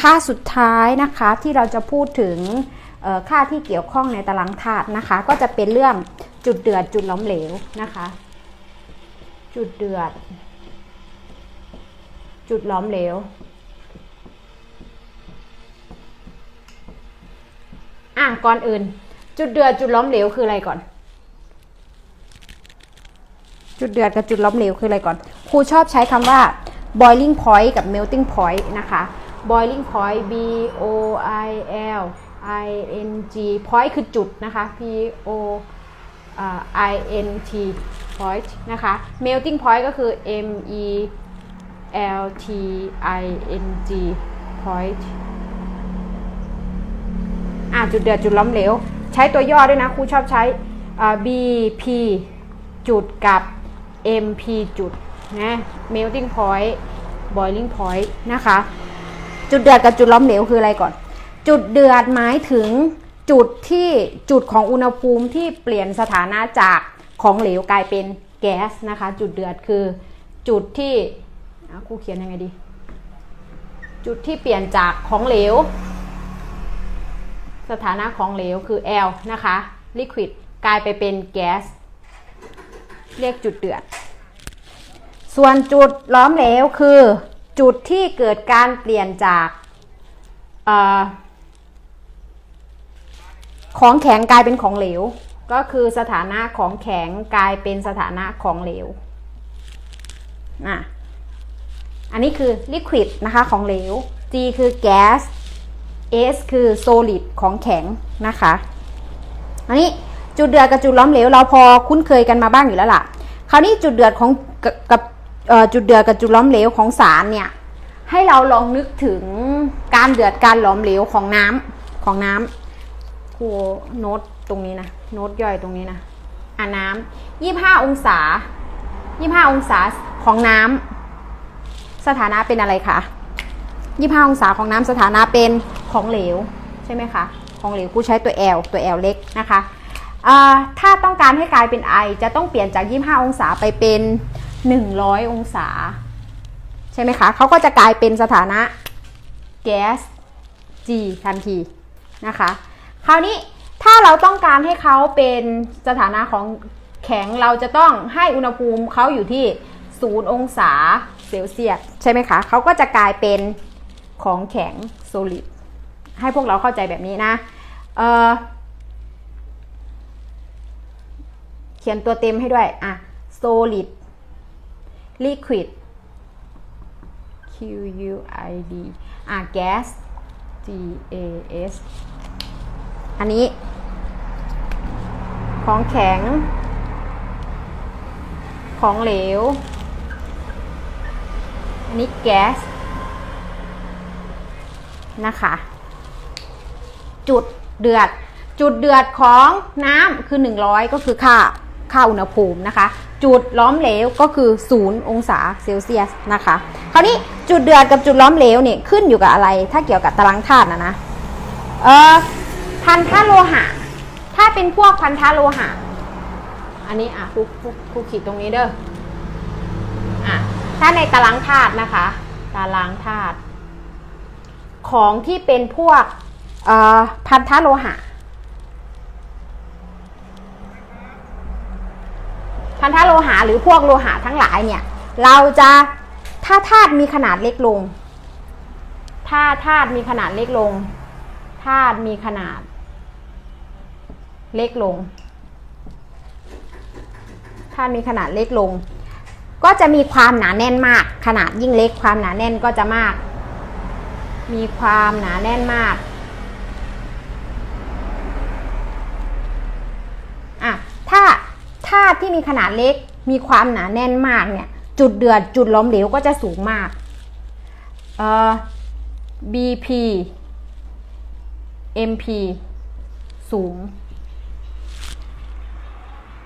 ค่าสุดท้ายนะคะที่เราจะพูดถึงค่าที่เกี่ยวข้องในตารางธาตุนะคะ ก็จะเป็นเรื่องจุดเดือดจุดล้มเหลวนะคะ จุดเดือด จุดล้มเหลวอะก่อนอื่น จุดเดือดจุดล้มเหลวคืออะไรก่อน จุดเดือดกับจุดล้มเหลวคืออะไรก่อนครูชอบใช้คำว่า boiling point กับ melting point นะคะ boiling point b o i l i n g point คือจุดนะคะ p o i n t point นะคะ melting point ก็คือ m e l t i n g point อะจุดเดือดจุดล้อมเหลว ใช้ตัวย่อด้วยนะครูชอบใช้ BP จุดกับ MP จุดนะ melting point boiling point นะคะ จุดเดือดกับจุดล้อมเหลวคืออะไรก่อน จุดเดือดหมายถึงจุดที่จุดของอุณหภูมิที่เปลี่ยนสถานะจากของเหลวกลายเป็นแก๊สนะคะ จุดเดือดคือจุดที่อะครูเขียนยังไงดี จุดที่เปลี่ยนจากของเหลว สถานะของเหลวคือ L นะคะ liquid กลายไปเป็นแก๊สเรียกจุดเดือด ส่วนจุดล้อมเหลวคือ จุดที่เกิดการเปลี่ยนจากอของแข็งกลายเป็นของเหลว ก็คือสถานะของแข็งกลายเป็นสถานะของเหลวอะอันนี้คือ liquid นะคะของเหลว G คือแก๊ส S คือ solid ของแข็งนะคะ อันนี้จุดเดือดกับจุดล้อมเหลวเราพอคุ้นเคยกันมาบ้างอยู่แล้วล่ะ คราวนี้จุดเดือดของกับ จุดเดือดกับจุดล้อมเหลวของสารเนี่ย ให้เราลองนึกถึงการเดือดการหลอมเหลวของน้ำของน้ำครูโน้ตตรงนี้นะโน้ตย่อยตรงนี้นะอ่าน้ำยี่ห้าองศายี่ห้าองศาของน้ำสถานะเป็นอะไรคะ25องศาของน้ำสถานะเป็นของเหลวใช่ไหมคะของเหลวกูใช้ตัว L ตัว L เล็กนะคะถ้าต้องการให้กลายเป็นไอจะต้องเปลี่ยนจาก 25 องศาไปเป็น 100 องศา ใช่ไหมคะเขาก็จะกลายเป็นสถานะแก๊ส G ทันทีนะคะ คราวนี้ถ้าเราต้องการให้เขาเป็นสถานะของแข็งเราจะต้องให้อุณหภูมิเขาอยู่ที่ 0 องศาเซลเซียสใช่ไหมคะเขาก็จะกลายเป็นของแข็ง solid ให้พวกเราเข้าใจแบบนี้นะเเขียนตัวเต็มให้ด้วย อะ solid liquid Q U I D อะ gas G A S อันนี้ ของแข็ง ของเหลว อันนี้แก๊สนะคะ จุดเดือด จุดเดือดของน้ำคือ 100 ก็คือค่าค่าอุณหภูมินะคะ จุดล้อมเหลวก็คือ 0 องศาเซลเซียสนะคะ คราวนี้จุดเดือดกับจุดล้อมเหลวเนี่ยขึ้นอยู่กับอะไร ถ้าเกี่ยวกับตารางธาตุนะนะ เออพันธะโลหะ ถ้าเป็นพวกพันธะโลหะ อันนี้อะครูครูครูขีดตรงนี้เด้อ อะ ถ้าในตารางธาตุนะคะ ตารางธาตุของที่เป็นพวกเอ่อพันธะโลหะ พันธะโลหะหรือพวกโลหะทั้งหลายเนี่ย เราจะถ้าธาตุมีขนาดเล็กลง ถ้าธาตุมีขนาดเล็กลง ธาตุมีขนาด เล็กลง ธาตุมีขนาดเล็กลง ก็จะมีความหนาแน่นมาก ขนาดยิ่งเล็กความหนาแน่นก็จะมาก มีความหนาแน่นมาก อะ ถ้า ธาตุที่มีขนาดเล็กมีความหนาแน่นมากเนี่ย จุดเดือดจุดล้มเหลวก็จะสูงมากเอ่อ BP MP สูง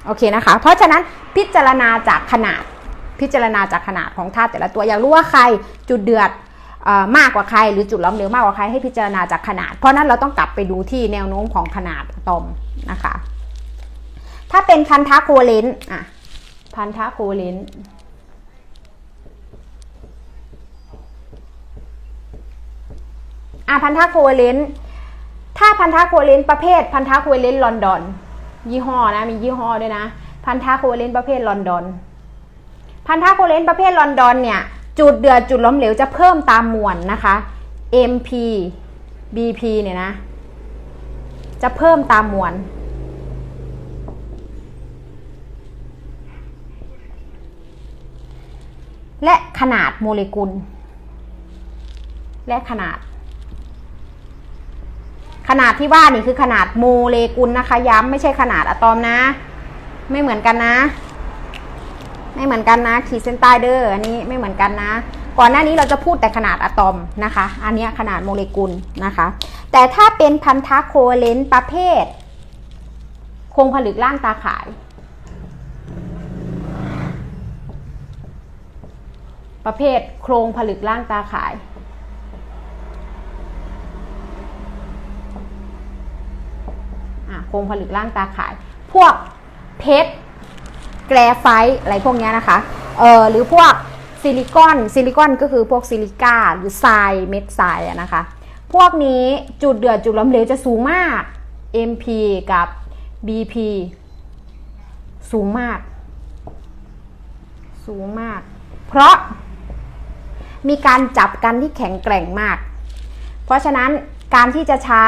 โอเคนะคะ เพราะฉะนั้นพิจารณาจากขนาดพิจารณาจากขนาดของธาตุแต่ละตัวอยากรู้ว่าใครจุดเดือดออมากกว่าใคร หรือจุดล้อมเหลวมากกว่าใครให้พิจารณาจากขนาด เพราะนั้นเราต้องกลับไปดูที่แนวโน้มของขนาดอะตอมนะคะ ถ้าเป็นพันธะโคเลนต์อะ พันธะโคเลนต์อะพันธะโคเวเลนต์ถ้าพันธะโคเวเลนต์ประเภท พันธะโคเวเลนต์ลอนดอน ยี่ห้อนะ มียี่ห้อด้วยนะ พันธะโคเวเลนต์ประเภทลอนดอน พันธะโคเวเลนต์ประเภทลอนดอนเนี่ย จุดเดือดจุดล้มเหลวจะเพิ่มตามมวลนะคะ MP BP เนี่ยนะ จะเพิ่มตามมวล และขนาดโมเลกุล และขนาด ขนาดที่ว่านี่คือขนาดโมเลกุลนะคะ ย้ำไม่ใช่ขนาดอะตอมนะ ไม่เหมือนกันนะ ไม่เหมือนกันนะ ขีดเส้นใต้เด้ออันนี้ไม่เหมือนกันนะ ก่อนหน้านี้เราจะพูดแต่ขนาดอะตอมนะคะ อันนี้ขนาดโมเลกุลนะคะ แต่ถ้าเป็นพันธะโคเวเลนต์ประเภท โครงผลึกล่างตาข่าย ประเภทโครงผลึกล่างตาข่าย โครงผลึกล่างตาข่าย พวกเพชรแกรไฟต์อะไรพวกนี้นะคะ เออหรือพวกซิลิคอน ซิลิคอนก็คือพวกซิลิก้าหรือทรายเม็ดทรายอะนะคะ พวกนี้จุดเดือดจุดล้มเหลวจะสูงมาก MP กับ BP สูงมาก สูงมาก เพราะ มีการจับกันที่แข็งแกร่งมาก เพราะฉะนั้นการที่จะใช้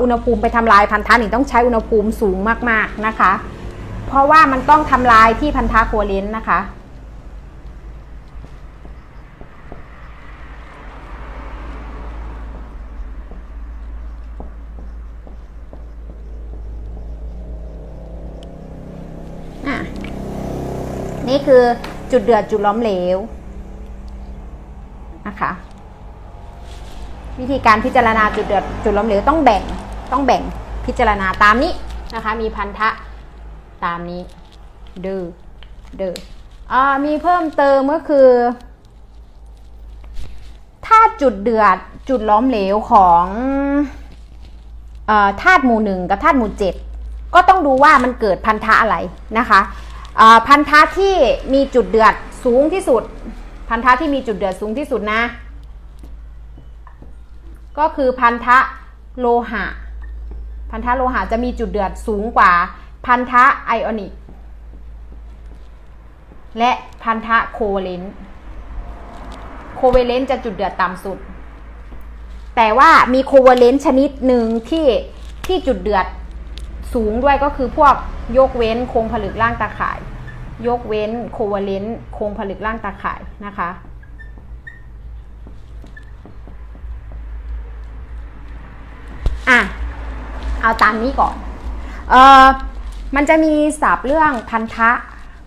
อุณหภูมิไปทำลายพันธะนี่ต้องใช้อุณหภูมิสูงมากๆนะคะ เพราะว่ามันต้องทำลายที่พันธะโคเลนต์นะคะอะนี่คือจุดเดือดจุดล้อมเหลว นะคะ วิธีการพิจารณาจุดเดือดจุดล้มเหลวต้องแบ่งต้องแบ่งพิจารณาตามนี้นะคะ มีพันธะตามนี้เดอเดออมีเพิ่มเติมก็คือ ถ้าจุดเดือดจุดล้มเหลวของธาตุหมู่หนึ่งกับธาตุหมู่เจ็ดก็ต้องดูว่ามันเกิดพันธะอะไรนะคะพันธะที่มีจุดเดือดสูงที่สุด พันธะที่มีจุดเดือดสูงที่สุดนะ ก็คือพันธะโลหะ พันธะโลหะจะมีจุดเดือดสูงกว่า พันธะไอออนิก และพันธะโคเวเลนต์โคเวเลนต์จะจุดเดือดต่ำสุด แต่ว่ามีโคเวเลนต์ชนิดหนึ่งที่ที่จุดเดือดสูงด้วยก็คือพวกยกเว้นโครงผลึกล่างตาข่าย ยกเว้นโคเวเลนต์โครงผลึกล่างตาข่ายนะคะ อะ เอาตามนี้ก่อน เออมันจะมีศัพท์เรื่องพันธะ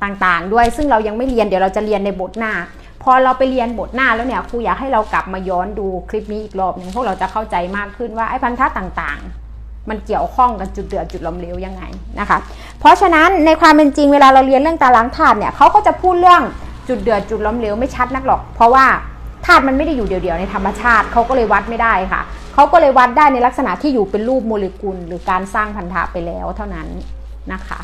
ต่างๆ ด้วย ซึ่งเรายังไม่เรียน เดี๋ยวเราจะเรียนในบทหน้า พอเราไปเรียนบทหน้าแล้วเนี่ย ครูอยากให้เรากลับมาย้อนดูคลิปนี้อีกรอบหนึ่งพวกเราจะเข้าใจมากขึ้นว่าไอ้พันธะต่างๆ มันเกี่ยวข้องกับจุดเดือดจุดล้มเหลวยังไงนะคะ เพราะฉะนั้นในความเป็นจริงเวลาเราเรียนเรื่องตารางธาตุเนี่ยเขาก็จะพูดเรื่องจุดเดือดจุดล้มเหลวไม่ชัดนักหรอก เพราะว่าธาตุมันไม่ได้อยู่เดี่ยวๆในธรรมชาติเขาก็เลยวัดไม่ได้ค่ะเขาก็เลยวัดได้ในลักษณะที่อยู่เป็นรูปโมเลกุล หรือการสร้างพันธะไปแล้วเท่านั้นนะคะ